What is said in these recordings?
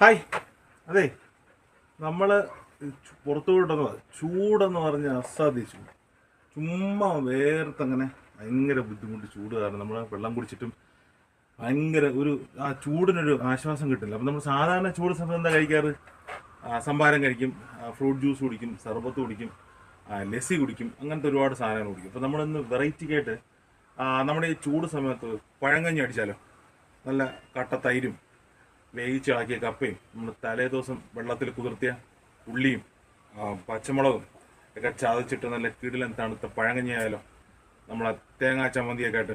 Hi. അതെ നമ്മൾ പുറത്തു വിടുന്നത് ചൂടെന്ന് പറഞ്ഞ് അസാധിച്ചു ചുമ്മാ വേർത്തങ്ങനെ ഭയങ്കര ബുദ്ധിമുട്ട് ചൂട് കാരണം നമ്മൾ വെള്ളം കുടിച്ചിട്ടും ഭയങ്കര ഒരു ആ ചൂടിനൊരു ആശ്വാസം കിട്ടില്ല. അപ്പം നമ്മൾ സാധാരണ ചൂട് സമയത്ത് എന്താ കഴിക്കാറ്? സംഭാരം കഴിക്കും ഫ്രൂട്ട് ജ്യൂസ് കുടിക്കും സർബത്ത് കുടിക്കും ലസ്സി കുടിക്കും അങ്ങനത്തെ ഒരുപാട് സാധനങ്ങൾ കുടിക്കും. അപ്പം നമ്മളിന്ന് വെറൈറ്റിക്കായിട്ട് നമ്മുടെ ഈ ചൂട് സമയത്ത് പഴങ്കഞ്ഞി അടിച്ചാലോ? നല്ല കട്ട തൈരും വേവിച്ചിളക്കിയ കപ്പയും നമ്മൾ തലേ ദിവസം വെള്ളത്തിൽ കുതിർത്തിയ ഉള്ളിയും പച്ചമുളകും ഒക്കെ ചതച്ചിട്ട് നല്ല കിടിലൻ തണുത്ത പഴങ്കഞ്ഞി ആയാലോ. നമ്മളെ തേങ്ങാ ചമ്മന്തിയൊക്കെ ആയിട്ട്.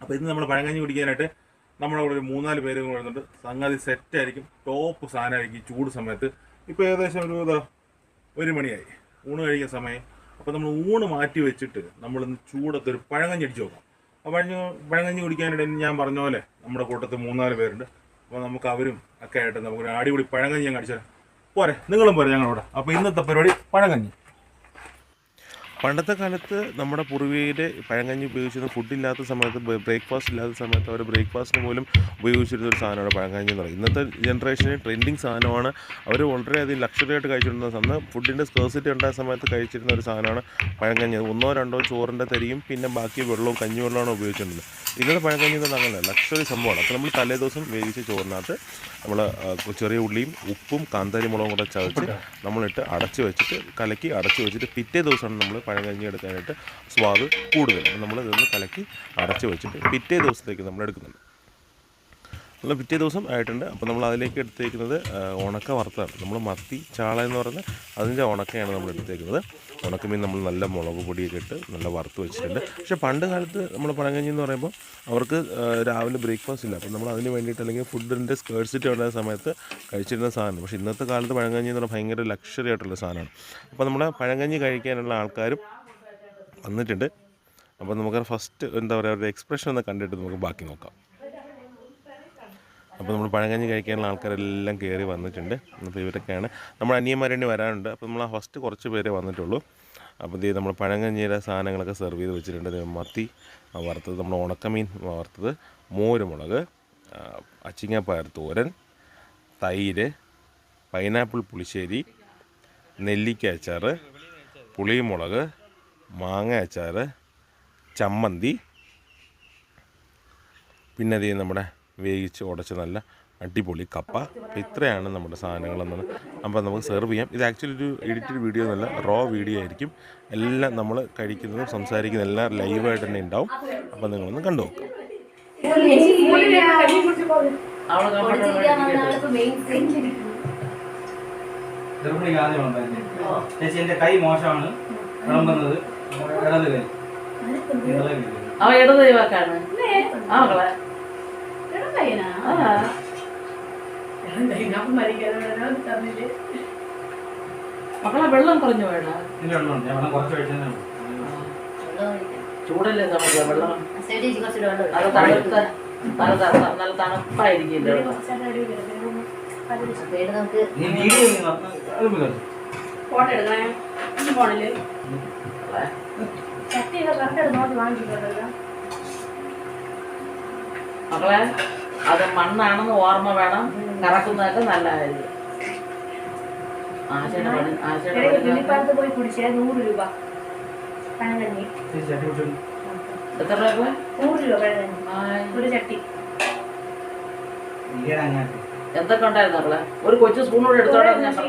അപ്പോൾ ഇന്ന് നമ്മൾ പഴങ്കഞ്ഞി കുടിക്കാനായിട്ട് നമ്മുടെ കൂടെ ഒരു മൂന്നാൽ പേര് കൂടെ വരുന്നുണ്ട്. സംഗതി സെറ്റായിരിക്കും ടോപ്പ് സാധനമായിരിക്കും ചൂട് സമയത്ത്. ഇപ്പോൾ ഏകദേശം ഒരു ഇതാ ഒരു മണിയായി. ഊണ് കഴിക്കുന്ന സമയം. അപ്പോൾ നമ്മൾ ഊണ് മാറ്റി വെച്ചിട്ട് നമ്മളിന്ന് ചൂടത്ത് ഒരു പഴങ്കഞ്ഞി അടിച്ച് നോക്കാം അപ്പോൾ പഴഞ്ഞ് പഴങ്കഞ്ഞി കുടിക്കാനായിട്ട് ഞാൻ പറഞ്ഞ പോലെ നമ്മുടെ കൂട്ടത്തിൽ മൂന്നാൽ പേരുണ്ട്. അപ്പോൾ നമുക്ക് അവരും ഒക്കെ ആയിട്ട് നമുക്ക് ഒരു അടിപൊളി പഴങ്കഞ്ഞി അങ്ങ് അടിച്ചാൽ പോരെ നിങ്ങളും പോരെ ഞങ്ങളോട്. അപ്പോൾ ഇന്നത്തെ പരിപാടി പഴങ്കഞ്ഞി. പണ്ടത്തെ കാലത്ത് നമ്മുടെ പൂർവികർ പഴങ്കഞ്ഞി ഉപയോഗിച്ചിരുന്ന ഫുഡില്ലാത്ത സമയത്ത് ബ്രേക്ക്ഫാസ്റ്റ് ഇല്ലാത്ത സമയത്ത് അവർ ബ്രേക്ക്ഫാസ്റ്റിന് പോലും ഉപയോഗിച്ചിരുന്ന ഒരു സാധനമാണ് പഴങ്കഞ്ഞി എന്ന് പറയുന്നത്. ഇന്നത്തെ ജനറേഷന് ട്രെൻഡിങ് സാധനമാണ്. അവർ വളരെയധികം ലക്ഷറി ആയിട്ട് കഴിച്ചിരുന്ന അന്ന് ഫുഡിന്റെ സ്കേഴ്സിറ്റി ഉണ്ടായ സമയത്ത് കഴിച്ചിരുന്ന ഒരു സാധനമാണ് പഴങ്കഞ്ഞി. ഒന്നോ രണ്ടോ ചോറിന്റെ തരിയും പിന്നെ ബാക്കി വെള്ളവും കഞ്ഞി വെള്ളമാണ് ഉപയോഗിച്ചിരുന്നത്. ഇന്നത്തെ പഴങ്കഞ്ഞി എന്ന് പറഞ്ഞാൽ അങ്ങനെ ലക്ഷറി സംഭവമാണ്. അപ്പോൾ നമ്മൾ തലേ ദിവസം വേവിച്ച ചോറിനകത്ത് നമ്മൾ ചെറിയ ഉള്ളിയും ഉപ്പും കാന്താരി മുളകും കൂടെ ചതച്ച് നമ്മളിട്ട് അടച്ചു വെച്ചിട്ട് കലക്കി അടച്ചു വെച്ചിട്ട് പിറ്റേ ദിവസമാണ് നമ്മൾ പഴങ്കഞ്ഞി എടുക്കാനായിട്ട് സ്വാദ് നമ്മൾ ഇതൊന്ന് കലക്കി അടച്ച് വെച്ചിട്ട് പിറ്റേ ദിവസത്തേക്ക് നമ്മൾ എടുക്കുന്നുണ്ട്. നമ്മൾ പിറ്റേ ദിവസം ആയിട്ടുണ്ട്. അപ്പോൾ നമ്മൾ അതിലേക്ക് എടുത്തേക്കുന്നത് ഉണക്ക വറുത്താണ്. നമ്മൾ മത്തി ചാള എന്ന് പറയുന്നത് അതിന്റെ ഉണക്കയാണ് നമ്മൾ എടുത്തേക്കുന്നത്. ഉണക്കമീൻ നമ്മൾ നല്ല മുളക് പൊടിയൊക്കെ ഇട്ട് നല്ല വറുത്ത് വെച്ചിട്ടുണ്ട്. പക്ഷേ പണ്ട് കാലത്ത് നമ്മൾ പഴങ്കഞ്ഞി എന്ന് പറയുമ്പോൾ അവർക്ക് രാവിലെ ബ്രേക്ക്ഫാസ്റ്റ് ഇല്ല. അപ്പോൾ നമ്മൾ അതിന് വേണ്ടിയിട്ട് അല്ലെങ്കിൽ ഫുഡിന്റെ സ്കേഴ്സിറ്റി ഉണ്ടായ സമയത്ത് കഴിച്ചിരുന്ന സാധനമാണ് പക്ഷേ ഇന്നത്തെ കാലത്ത് പഴങ്കഞ്ഞി എന്ന് പറഞ്ഞാൽ ഭയങ്കര ലക്ഷറി ആയിട്ടുള്ള സാധനമാണ്. അപ്പോൾ നമ്മുടെ പഴങ്കഞ്ഞി കഴിക്കാനുള്ള ആൾക്കാരും വന്നിട്ടുണ്ട്. അപ്പോൾ നമുക്ക് ഫസ്റ്റ് എന്താ പറയുക അവരുടെ എക്സ്പ്രഷൻ ഒന്ന് കണ്ടിട്ട് നമുക്ക് ബാക്കി നോക്കാം. അപ്പോൾ നമ്മൾ പഴങ്കഞ്ഞി കഴിക്കാനുള്ള ആൾക്കാരെല്ലാം കയറി വന്നിട്ടുണ്ട്. അപ്പോൾ ഇവരൊക്കെയാണ്. നമ്മൾ അനിയന്മാർ വേണ്ടി വരാനുണ്ട് അപ്പോൾ നമ്മൾ ആ ഫസ്റ്റ് കുറച്ച് പേരെ വന്നിട്ടുള്ളൂ. അപ്പോൾ ഇത് നമ്മൾ പഴങ്കഞ്ഞിയുടെ സാധനങ്ങളൊക്കെ സെർവ് ചെയ്ത് വെച്ചിട്ടുണ്ട്. മത്തി വറുത്തത് നമ്മൾ ഉണക്കമീൻ വറുത്തത് മോരുമുളക് അച്ചിങ്ങാപ്പയർ തോരൻ തൈര് പൈനാപ്പിൾ പുളിശ്ശേരി നെല്ലിക്ക അച്ചാർ പുളിമുളക് മാങ്ങ അച്ചാർ ചമ്മന്തി പിന്നെ അതേ നമ്മുടെ വേവിച്ച് ഉടച്ച് നല്ല അടിപൊളി കപ്പ. അപ്പം ഇത്രയാണ് നമ്മുടെ സാധനങ്ങളെന്നത് അപ്പോൾ നമുക്ക് സെർവ് ചെയ്യാം. ഇത് ആക്ച്വലി ഒരു എഡിറ്റഡ് വീഡിയോ എന്നല്ല റോ വീഡിയോ ആയിരിക്കും. എല്ലാം നമ്മൾ കഴിക്കുന്നതും സംസാരിക്കുന്നതും എല്ലാം ലൈവായിട്ട് തന്നെ ഉണ്ടാവും. അപ്പോൾ നിങ്ങളൊന്ന് കണ്ടു നോക്കാം. ചേച്ചി എന്റെ കൈ മോശമാണ് വിളമ്പുന്നത് ഇടത് കൈ ഇടത് കൈ. അവ ഇടത് കൈവാക്കാണ് ആ മക്കളെ. ആ. മക്കളെ വെള്ളം കുറഞ്ഞു വേണ. ചൂടല്ലേ നമുക്ക് വെള്ളം. അത് തണുത്ത നല്ല നല്ല തണുപ്പായിരിക്കില്ല. ഫോട്ടോ എടുക്കണേ? ഫോണിൽ. മക്കളെ അത് മണ്ണാണെന്ന് ഓർമ്മ വേണം. കറക്കുന്നതൊക്കെ നല്ലതായിരിക്കും ആശയുടെ പണി ആശയുടെ പണി വെള്ളിപ്പാലത്ത് പോയി കുടിച്ചേ നൂറ് രൂപ. പഴങ്കഞ്ഞി ചേച്ചി ചട്ടി വിട്ടു. എത്ര രൂപ നൂറ് രൂപ പഴങ്കഞ്ഞി ആയ്. ഒരു ചട്ടി. ഈയിടെ അങ്ങാട്ട്. എന്തൊക്കെ ഉണ്ടായിരുന്നു ഒരു കൊച്ചു സ്പൂണോട് എടുത്തോടെ ഞാൻ പക്ഷേ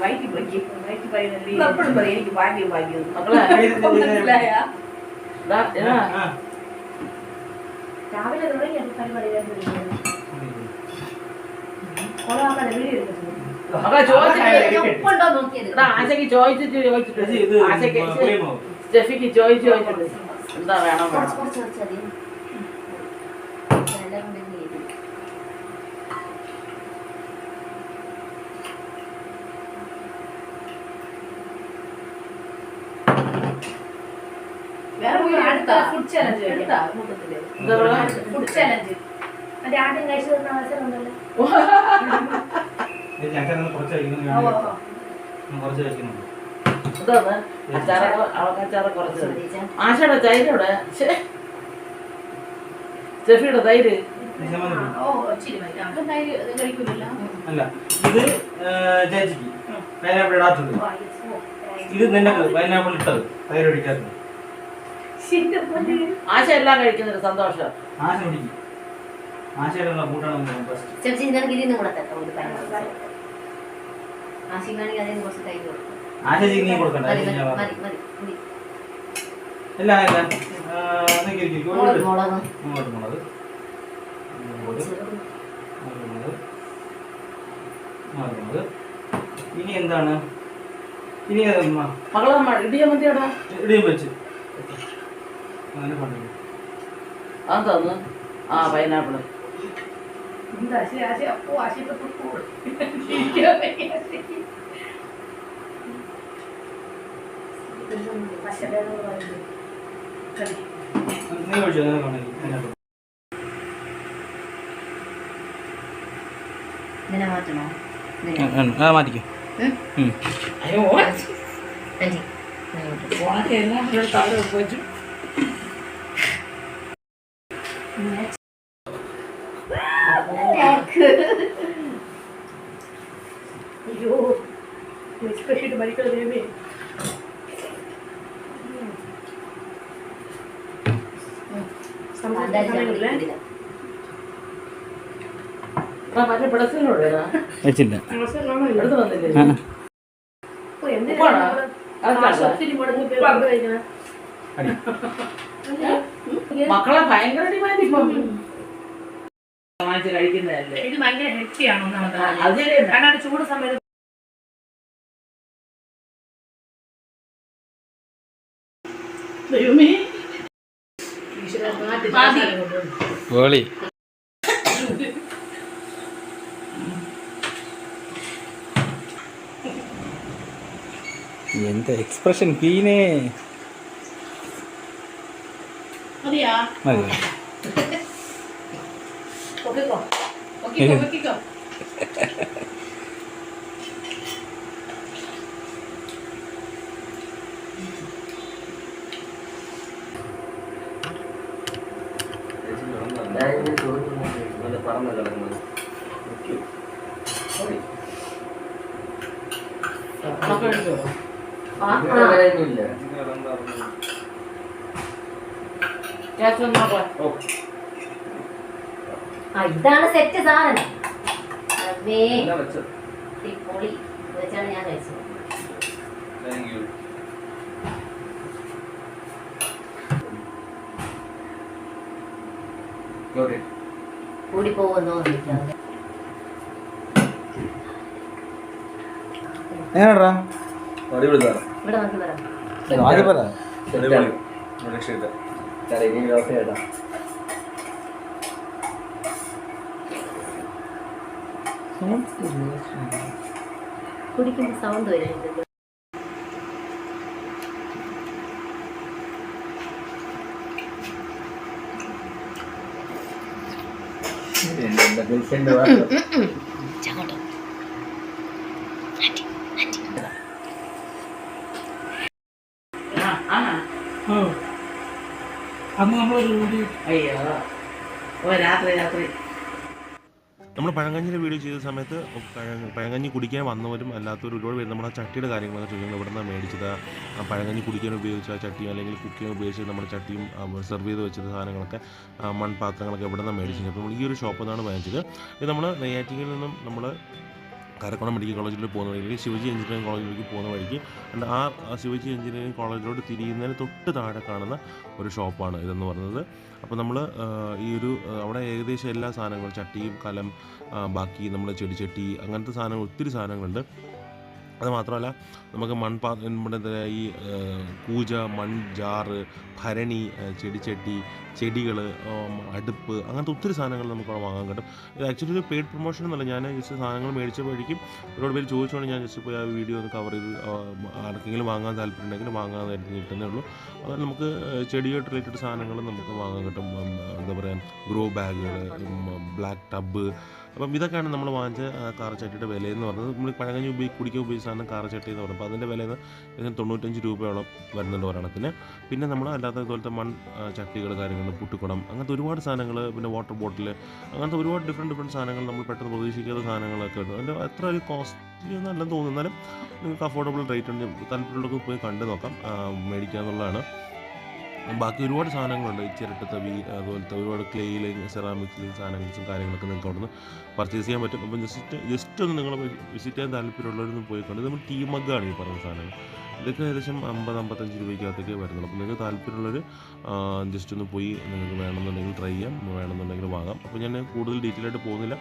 വൈകി ഭാഗ്യം വൈകി പറയുന്നില്ലേ എപ്പോഴും പറയും എനിക്ക് ഭാഗ്യം ഭാഗ്യം മക്കളെ മനസ്സിലായ ദാ, ഇതാ. ആ. രാവിലെ തുടങ്ങി അത് പരിപാടി കൊളാക്കാൻ വീഡിയോ എടുക്കുന്നത് മക്കളെ ചോദിച്ചിട്ട് ഉപ്പുണ്ടോ നോക്കിയത് എടാ, ആശയ്ക്ക് ചോദിച്ചിട്ട് ചേച്ചി ചോദിച്ചിട്ട് ഇത് ആശയ്ക്ക് പുളിയുമോ? സ്റ്റെഫിക്ക് ചോദിച്ചു ചോദിച്ചിട്ട് എന്താ വേണം ഫുഡ് ചലഞ്ച് ഫുഡ് ചലഞ്ച് മറ്റേ ആദ്യം കഴിച്ചു തന്ന അവസരം ഉണ്ടല്ലോ ആശയുടെ തൈര് ഇവിടെ ഷെഫിയുടെ തൈര്. അല്ല ഇത് ചേച്ചിക്ക് പൈനാപ്പിൾ ഇടാത്തത്. ഇത് നിനക്ക് പൈനാപ്പിൾ ഇട്ടത്. തൈര് ഒഴിക്കാത്തത്. ആശ എല്ലാം കഴിക്കുന്നൊരു സന്തോഷം. ആശ പിടിക്കും ആശയുടെ കൂട്ടാണ് ഫസ്റ്റ് ചേച്ചി നിനക്ക് ഇതിന്ന് കൂടെ തരാം. ഒരു പൈനാപ്പിൾ ആശിക്കാണെങ്കിൽ അതിന് കുറച്ച് തൈര് കൊടുക്കും. ആശ ചിങ്ങി കൊടുക്കണ്ട. മതി അത് ഞാൻ മതി പറഞ്ഞു. മതി മതി. മതി ഇല്ല ഇല്ല ആ, നിക്ക് ഇരിക്ക്. ഇങ്ങോട്ട് മുളക് ഇങ്ങോട്ട് മുളക്. മുളക് മുളക്. ചെറുത്. മുളക് മുളക്. മുളക് ഇനി എന്താണ്? ഇനി മകളെ മകളമ്മ മതിയാടാ ഇടിയും വെച്ച്. അങ്ങനെ പറഞ്ഞു അത് തന്നു ആ പൈനാപ്പിൾ. ഇതിനെ മാറ്റണോ? ആ മാറ്റിക്കോ. ഉം? അയ്യോ. ഓണൊക്കെ എല്ലാം താഴെ വെച്ചു. അയ്യോ എക്സ്പ്രഷൻ മരിക്കണ ദൈവമേ വെച്ചില്ല എടുത്ത് വന്നില്ലേ ഉപ്പാണോ? അടി. മക്കളെ ഭയങ്കര ഡിമാൻഡ് ഇപ്പം. വാങ്ങിച്ച് കഴിക്കുന്നതല്ലേ? ഇത് ഭയങ്കര ഹെൽത്തിയാണ് ഒന്നാമത് കാരണം ചൂട് സമയത്ത്. ഗോളി എന്താ എക്സ്പ്രഷൻ പീനേ? മതിയാ. മതി. എടുത്തോ? ആ, ആ. ക്യാഷ് ഒന്ന് നോക്കാം. ആ ഇതാണ് സെറ്റ് സാധനം. പൊളി വെച്ചാണ് ഞാൻ കഴിച്ചത്. കൂടി ചോദിക്കാതെ എങ്ങനെടാ ഇവിടെ നോക്കി പറയാം ആദ്യം പറ കുടിക്കുമ്പോൾ സൗണ്ട് വരുന്നുണ്ട് ചങ്ങോട്ടോ ആ, ആ. അന്ന് നമ്മളൊരു അയ്യോ ഓ രാത്രി രാത്രി. നമ്മൾ പഴങ്കഞ്ഞിന്റെ വീഡിയോ ചെയ്ത സമയത്ത് പഴ- പഴങ്കഞ്ഞി കുടിക്കാൻ വന്നവരും അല്ലാത്തവരും ഒരുപാട് പേര് നമ്മുടെ ചട്ടിയുടെ കാര്യങ്ങളൊക്കെ ചോദിക്കുന്നത് ഇവിടെ നിന്നാണ് മേടിച്ചത്. പഴങ്കഞ്ഞി കുടിക്കാൻ ഉപയോഗിച്ച ചട്ടിയും ചട്ടി അല്ലെങ്കിൽ കുക്കിംഗ് ഉപയോഗിച്ച് നമ്മുടെ ചട്ടിയും സെർവ് ചെയ്ത് വെച്ചത് സാധനങ്ങളൊക്കെ മൺപാത്രങ്ങളൊക്കെ ഇവിടെ നിന്നാണ് മേടിച്ചത്. അപ്പോൾ നമ്മൾ ഈ ഒരു ഷോപ്പിൽ നിന്നാണ് വാങ്ങിച്ചത്. ഇത് നമ്മൾ നെയ്യാറ്റിങ്ങിൽ നിന്നും നമ്മൾ കരക്കുളം മെഡിക്കൽ കോളേജിൽ പോകുന്ന വഴിക്ക് ശിവജി എഞ്ചിനീയറിംഗ് കോളേജിലേക്ക് പോകുന്ന വഴിക്ക്. ആൻഡ് ആ ശിവജി എഞ്ചിനീയറിംഗ് കോളേജിലോട്ട് തിരിയുന്നതിന് തൊട്ട് താഴെ കാണുന്ന ഒരു ഷോപ്പാണ് ഇതെന്ന് പറയുന്നത്. അപ്പോൾ നമ്മൾ ഈ ഒരു അവിടെ ഏകദേശം എല്ലാ സാധനങ്ങളും ചട്ടിയും കലം ബാക്കി നമ്മൾ ചെടിച്ചട്ടി അങ്ങനത്തെ സാധനങ്ങൾ ഒത്തിരി സാധനങ്ങളുണ്ട്. അത് മാത്രമല്ല നമുക്ക് മൺപാ നമ്മുടെ ഈ കൂജ മൺ ജാറ് ഭരണി ചെടിച്ചട്ടി ചെടികൾ അടുപ്പ് അങ്ങനത്തെ ഒത്തിരി സാധനങ്ങൾ നമുക്ക് അവിടെ വാങ്ങാൻ കിട്ടും. ഇത് ആക്ച്വലി ഒരു പെയ്ഡ് പ്രൊമോഷൻ എന്നല്ല. ഞാൻ ജസ്റ്റ് സാധനങ്ങൾ മേടിച്ച വഴിക്കും ഒരുപാട് പേര് ചോദിച്ചുകൊണ്ട് ഞാൻ ജസ്റ്റ് പോയി ആ വീഡിയോ ഒന്ന് കവർ ചെയ്ത് ആർക്കെങ്കിലും വാങ്ങാൻ താല്പര്യം ഉണ്ടെങ്കിൽ വാങ്ങാനായിട്ട് കിട്ടുന്നേ ഉള്ളൂ. അതുപോലെ നമുക്ക് ചെടിയായിട്ട് റിലേറ്റഡ് സാധനങ്ങൾ നമുക്ക് വാങ്ങാൻ കിട്ടും. എന്താ പറയുക ഗ്രോ ബാഗുകൾ ബ്ലാക്ക് ടബ് അപ്പം ഇതൊക്കെയാണ് നമ്മൾ വാങ്ങിച്ച കാറച്ചട്ടിയുടെ വില എന്ന് പറയുന്നത് നമ്മൾ പഴങ്കഞ്ഞി ഉപയോഗിച്ച് കുടിക്കാൻ ഉപയോഗിച്ച സാധനം കാറച്ചട്ടി എന്ന് പറയുന്നത്. അപ്പോൾ അതിന്റെ വില ഏകദേശം തൊണ്ണൂറ്റഞ്ച് രൂപയോളം വരുന്നുണ്ട് ഒരെണ്ണത്തിന്. പിന്നെ നമ്മൾ അല്ലാത്ത ഇതുപോലത്തെ മൺ ചട്ടികൾ കാര്യങ്ങൾ പുട്ടുക്കുടം അങ്ങനത്തെ ഒരുപാട് സാധനങ്ങൾ പിന്നെ വാട്ടർ ബോട്ടിൽ അങ്ങനത്തെ ഒരുപാട് ഡിഫറെന്റ് ഡിഫറെന്റ് സാധനങ്ങൾ നമ്മൾ പെട്ടെന്ന് പ്രതീക്ഷിക്കാത്ത സാധനങ്ങളൊക്കെ ഉണ്ട്. അതിന്റെ അത്ര ഒരു കോസ്റ്റ്ലി ഒന്നല്ലെന്ന് തോന്നുന്നാലും നിങ്ങൾക്ക് അഫോർഡബിൾ റേറ്റ് ഉണ്ട്. താല്പര്യമുള്ളവർക്ക് പോയി കണ്ടു നോക്കാം. മേടിക്കുക എന്നുള്ളതാണ് ബാക്കി ഒരുപാട് സാധനങ്ങളുണ്ട്. ചിരട്ട തവി അതുപോലത്തെ ഒരുപാട് ക്ലേയിൽ സെറാമിക്സിൽ സാധനങ്ങളും കാര്യങ്ങളൊക്കെ നിങ്ങൾക്ക് അവിടെ നിന്ന് പർച്ചേസ് ചെയ്യാൻ പറ്റും. അപ്പം ജസ്റ്റ് ജസ്റ്റ് ഒന്ന് നിങ്ങൾ വിസിറ്റ് ചെയ്യാൻ താല്പര്യമുള്ളവരൊന്നും പോയി കണ്ട് നമ്മൾ ടീ മഗ്ഗാണ് ഈ പറഞ്ഞ സാധനങ്ങൾ. ഇതൊക്കെ ഏകദേശം അമ്പത് അമ്പത്തഞ്ച് രൂപയ്ക്കകത്തൊക്കെ വരുന്നുള്ളൂ. അപ്പോൾ നിങ്ങൾക്ക് താല്പര്യമുള്ളവർ ജസ്റ്റ് ഒന്ന് പോയി നിങ്ങൾക്ക് വേണമെന്നുണ്ടെങ്കിൽ ട്രൈ ചെയ്യാം വേണമെന്നുണ്ടെങ്കിൽ വാങ്ങാം. അപ്പോൾ ഞാൻ കൂടുതൽ ഡീറ്റെയിൽ ആയിട്ട് പോകുന്നില്ല.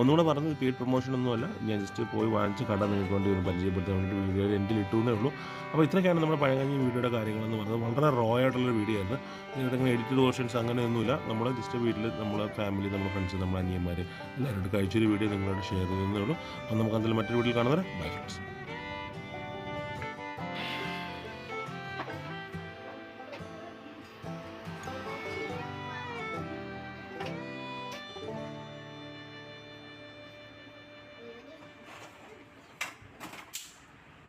ഒന്നുകൂടെ പറഞ്ഞത് പെയ്ഡ് പ്രൊമോഷൻ ഒന്നുമല്ല ഞാൻ ജസ്റ്റ് പോയി വാങ്ങിച്ച് കട നിങ്ങൾക്ക് വേണ്ടി ഒന്ന് പരിചയപ്പെടുത്താൻ വേണ്ടി വീഡിയോ എൻഡിൽ ഇട്ടു എന്നേ ഉള്ളൂ. അപ്പോൾ ഇത്രയൊക്കെയാണ് നമ്മുടെ കഴിഞ്ഞ വീഡിയോയുടെ കാര്യങ്ങളെന്ന് പറയുന്നത് വളരെ റോ ആയിട്ടുള്ളൊരു വീഡിയോ ആയിരുന്നു ഇതിനകത്ത് എഡിറ്റഡ് വേർഷൻസ് അങ്ങനെയൊന്നുമില്ല. നമ്മൾ ജസ്റ്റ് വീട്ടിൽ നമ്മളെ ഫാമിലി നമ്മുടെ ഫ്രണ്ട്സ് നമ്മുടെ അനിയന്മാർ എല്ലാവരോട് കഴിച്ചൊരു വീഡിയോ നിങ്ങളോട് ഷെയർ ചെയ്യുന്നേ ഉള്ളൂ. അപ്പോൾ നമുക്ക് അതിൽ മറ്റൊരു വീഡിയോയിൽ കാണുന്നവരെ ബൈ ഫ്രണ്ട്സ്